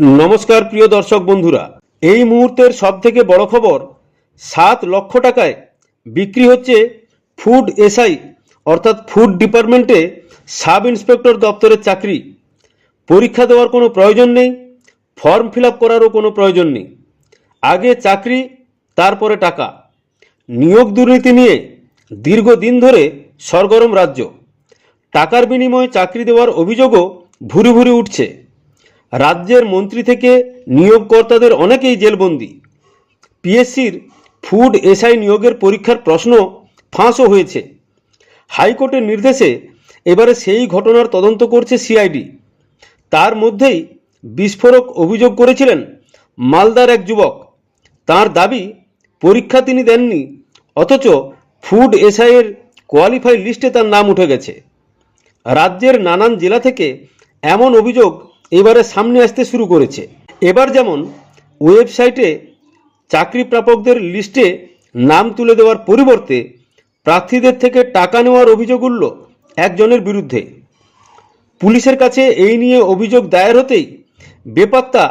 নমস্কার, প্রিয় দর্শক বন্ধুরা। এই মুহূর্তের সবথেকে বড় খবর, সাত লক্ষ টাকায় বিক্রি হচ্ছে ফুড এসআই, অর্থাৎ ফুড ডিপার্টমেন্টে সাব ইন্সপেক্টর দপ্তরের চাকরি। পরীক্ষা দেওয়ার কোনো প্রয়োজন নেই, ফর্ম ফিল আপ করারও কোনো প্রয়োজন নেই। আগে চাকরি, তারপরে টাকা। নিয়োগ দুর্নীতি নিয়ে দীর্ঘদিন ধরে সরগরম রাজ্য। টাকার বিনিময়ে চাকরি দেওয়ার অভিযোগও ভুরি ভুরি উঠছে। রাজ্যের মন্ত্রী থেকে নিয়োগকর্তাদের অনেকেই জেলবন্দি। পিএসসির ফুড এসআই নিয়োগের পরীক্ষার প্রশ্ন ফাঁসও হয়েছে। হাইকোর্টের নির্দেশে এবারে সেই ঘটনার তদন্ত করছে সিআইডি। তার মধ্যেই বিস্ফোরক অভিযোগ করেছিলেন মালদার এক যুবক। তার দাবি, পরীক্ষা তিনি দেননি, অথচ ফুড এসআইয়ের কোয়ালিফাই লিস্টে তার নাম উঠে গেছে। রাজ্যের নানান জেলা থেকে এমন অভিযোগ এবারে সামনে আসতে শুরু করেছে। এবার যেমন ওয়েবসাইটে চাকরি প্রাপকদের লিস্টে নাম তুলে দেওয়ার পরিবর্তে প্রার্থীদের থেকে টাকা নেওয়ার অভিযোগ উঠল একজনের বিরুদ্ধে। পুলিশের কাছে এই নিয়ে অভিযোগ দায়ের হতেই বেপাত্তা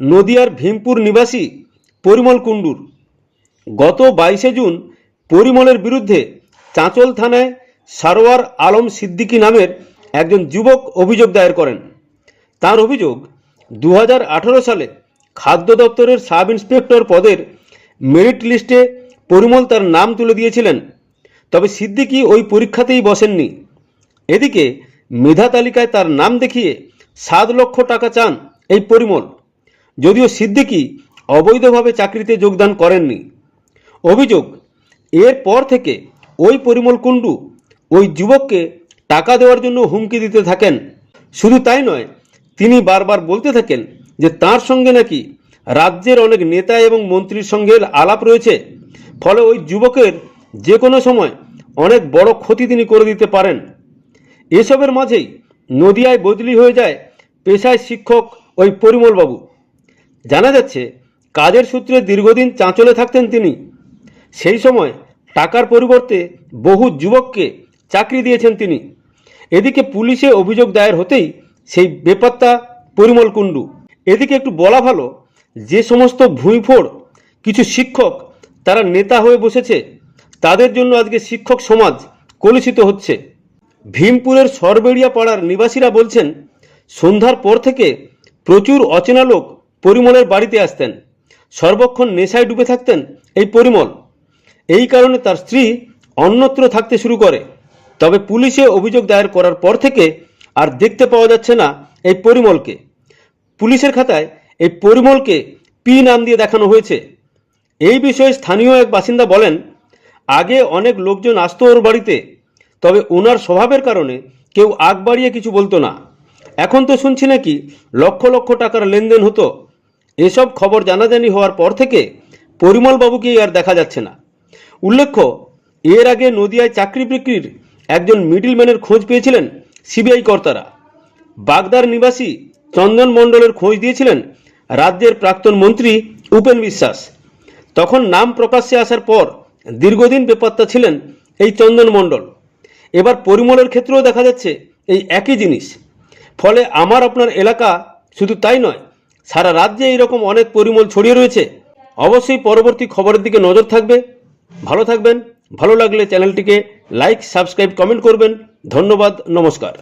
নদিয়ার ভীমপুর নিবাসী পরিমল কুণ্ডুর। গত বাইশে জুন পরিমলের বিরুদ্ধে চাঁচল থানায় সারোয়ার আলম সিদ্দিকী নামের একজন যুবক অভিযোগ দায়ের করেন। তার অভিযোগ দু হাজার আঠেরো সালে খাদ্য দপ্তরের সাব ইন্সপেক্টর পদের মেরিট লিস্টে পরিমল তার নাম তুলে দিয়েছিলেন। তবে সিদ্দিকী ওই পরীক্ষাতেই বসেননি। এদিকে মেধা তালিকায় তার নাম দেখিয়ে সাত লক্ষ টাকা চান এই পরিমল। যদিও সিদ্দিকী অবৈধভাবে চাকরিতে যোগদান করেননি। অভিযোগ, এর পর থেকে ওই পরিমল কুণ্ডু ওই যুবককে টাকা দেওয়ার জন্য হুমকি দিতে থাকেন। শুধু তাই নয় তিনি বারবার বলতে থাকেন যে তার সঙ্গে নাকি রাজ্যের অনেক নেতা এবং মন্ত্রীর সঙ্গে আলাপ রয়েছে। ফলে ওই যুবকের যে কোনো সময় অনেক বড় ক্ষতি তিনি করে দিতে পারেন। এসবের মাঝেই নদিয়ায় বদলি হয়ে যায় পেশায় শিক্ষক ওই পরিমলবাবু। জানা যাচ্ছে, কাজের সূত্রে দীর্ঘদিন চাঁচলে থাকতেন তিনি। সেই সময় টাকার পরিবর্তে বহু যুবককে চাকরি দিয়েছেন তিনি। এদিকে পুলিশে অভিযোগ দায়ের হতেই সেই বেপাত্তা পরিমল কুণ্ডু। এদিকে একটু বলা ভালো, যে সমস্ত ভুঁইফোড় কিছু শিক্ষক, তারা নেতা হয়ে বসেছে, তাদের জন্য আজকে শিক্ষক সমাজ কলুষিত হচ্ছে। ভীমপুরের সরবেড়িয়া পাড়ার নিবাসীরা বলছেন, সন্ধ্যার পর থেকে প্রচুর অচেনা লোক পরিমলের বাড়িতে আসতেন। সর্বক্ষণ নেশায় ডুবে থাকতেন এই পরিমল। এই কারণে তার স্ত্রী অন্যত্র থাকতে শুরু করে। তবে পুলিশে অভিযোগ দায়ের করার পর থেকে আর দেখতে পাওয়া যাচ্ছে না এই পরিমলকে। পুলিশের খাতায় এই পরিমলকে পি নাম দিয়ে দেখানো হয়েছে। এই বিষয়ে স্থানীয় এক বাসিন্দা বলেন, আগে অনেক লোকজন আসতো ওর বাড়িতে, তবে ওনার স্বভাবের কারণে কেউ আগ বাড়িয়ে কিছু বলতো না। এখন তো শুনছি নাকি লক্ষ লক্ষ টাকার লেনদেন হতো। এসব খবর জানাজানি হওয়ার পর থেকে পরিমল বাবুকেই আর দেখা যাচ্ছে না। উল্লেখ্য, এর আগে নদিয়ায় চাকরি বিক্রির একজন মিডিলম্যানের খোঁজ পেয়েছিলেন সিবিআই কর্তারা। বাগদার নিবাসী চন্দন মণ্ডলের খোঁজ দিয়েছিলেন রাজ্যের প্রাক্তন মন্ত্রী উপেন বিশ্বাস। তখন নাম প্রকাশ্যে আসার পর দীর্ঘদিন বেপত্তা ছিলেন এই চন্দন মণ্ডল। এবার পরিমলের ক্ষেত্রেও দেখা যাচ্ছে এই একই জিনিস। ফলে আমার আপনার এলাকা শুধু তাই নয়, সারা রাজ্যে এইরকম অনেক পরিমল ছড়িয়ে রয়েছে। অবশ্যই পরবর্তী খবরের দিকে নজর থাকবে। ভালো থাকবেন, ভালো লাগলে চ্যানেলটিকে লাইক, সাবস্ক্রাইব, কমেন্ট করবেন। ধন্যবাদ নমস্কার।